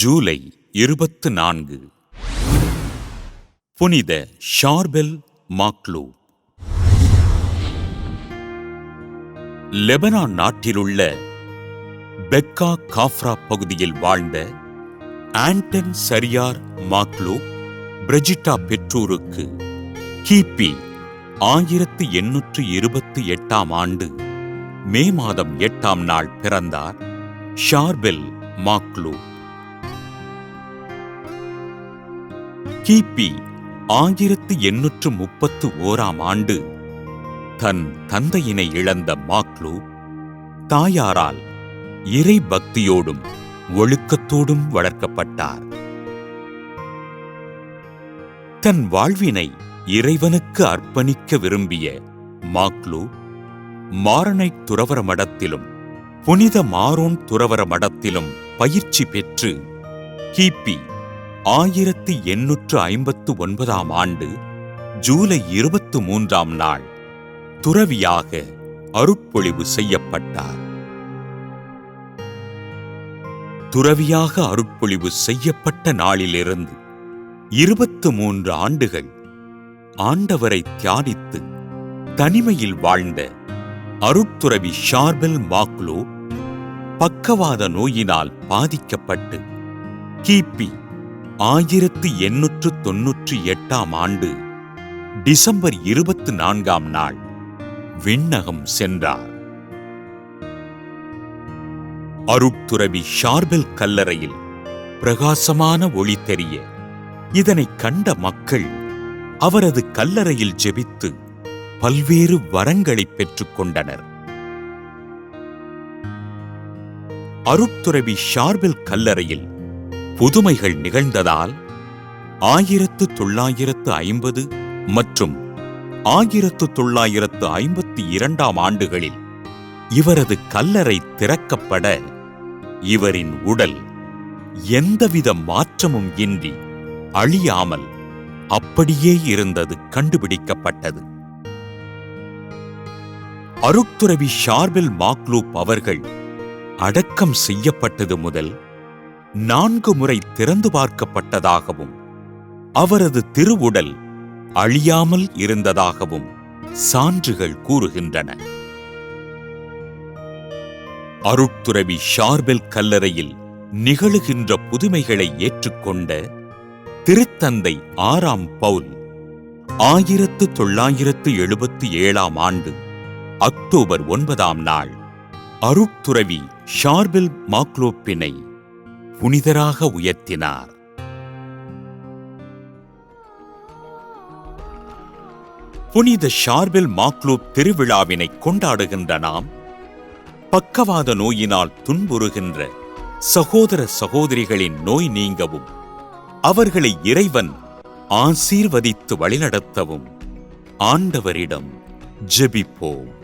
ஜூலை இருபத்து நான்கு. புனித ஷார்பெல் மாக்லூ. லெபனான் நாட்டிலுள்ள பெக்கா காஃப்ரா பகுதியில் வாழ்ந்த ஆண்டன் சரியார் மாக்லூ பிரஜிட்டா பெற்றோருக்கு கிபி ஆயிரத்து எண்ணூற்று இருபத்தி எட்டாம் ஆண்டு மே மாதம் எட்டாம் நாள் பிறந்தார் ஷார்பெல் மாக்லூ. கிபி ஆயிரத்து எண்ணூற்று முப்பத்து ஓராம் ஆண்டு தன் தந்தையினை இழந்த மாக்லூ தாயாரால் இறை பக்தியோடும் ஒழுக்கத்தோடும் வளர்க்கப்பட்டார். தன் வாழ்வினை இறைவனுக்கு அர்ப்பணிக்க விரும்பிய மாக்லூ மாரனை துறவர மடத்திலும் புனித மாரோன் துறவர மடத்திலும் பயிற்சி பெற்று கிபி ஆயிரத்தி எண்ணூற்று ஐம்பத்து ஒன்பதாம் ஆண்டு ஜூலை இருபத்து மூன்றாம் நாள் துறவியாக அருட்பொழிவு செய்யப்பட்டார். துறவியாக அருட்பொழிவு செய்யப்பட்ட நாளிலிருந்து இருபத்து மூன்று ஆண்டுகள் ஆண்டவரை தியானித்து தனிமையில் வாழ்ந்த அருட்துறவி ஷார்பெல் மாக்லோ பக்கவாத நோயினால் பாதிக்கப்பட்டு கிபி ஆயிரத்து எண்ணூற்று தொன்னூற்றி எட்டாம் ஆண்டு டிசம்பர் இருபத்து நான்காம் நாள் விண்ணகம் சென்றார். அருட்துறவி ஷார்பெல் கல்லறையில் பிரகாசமான ஒளி தெரிய இதனைக் கண்ட மக்கள் அவரது கல்லறையில் ஜெபித்து பல்வேறு வரங்களைப் பெற்றுக்கொண்டனர் அருட்துறவி ஷார்பெல் கல்லறையில் புதுமைகள் நிகழ்ந்ததால் ஆயிரத்து தொள்ளாயிரத்து ஐம்பது மற்றும் ஆயிரத்து தொள்ளாயிரத்து ஐம்பத்தி இரண்டாம் ஆண்டுகளில் இவரது கல்லறை திறக்கப்பட இவரின் உடல் எந்தவித மாற்றமும் இன்றி அழியாமல் அப்படியே இருந்தது கண்டுபிடிக்கப்பட்டது. அருட்துறவி ஷார்பில் மாக்லூப் அவர்கள் அடக்கம் செய்யப்பட்டது முதல் நான்கு முறை திறந்து பார்க்கப்பட்டதாகவும் அவரது திருவுடல் அழியாமல் இருந்ததாகவும் சான்றுகள் கூறுகின்றன. அருட்துறவி ஷார்பெல் கல்லறையில் நிகழுகின்ற புதுமைகளை ஏற்றுக்கொண்ட திருத்தந்தை ஆறாம் பவுல் ஆயிரத்து தொள்ளாயிரத்து எழுபத்தி ஏழாம் ஆண்டு அக்டோபர் ஒன்பதாம் நாள் அருட்துறவி ஷார்பெல் மாக்லோப்பினை புனிதராக உயர்த்தினார். புனித ஷார்பில் மாக்லூப் திருவிழாவினை கொண்டாடுகின்ற நாம் பக்கவாத நோயினால் துன்புறுகின்ற சகோதர சகோதரிகளின் நோய் நீங்கவும் அவர்களை இறைவன் ஆசீர்வதித்து வழிநடத்தவும் ஆண்டவரிடம் ஜெபிப்போம்.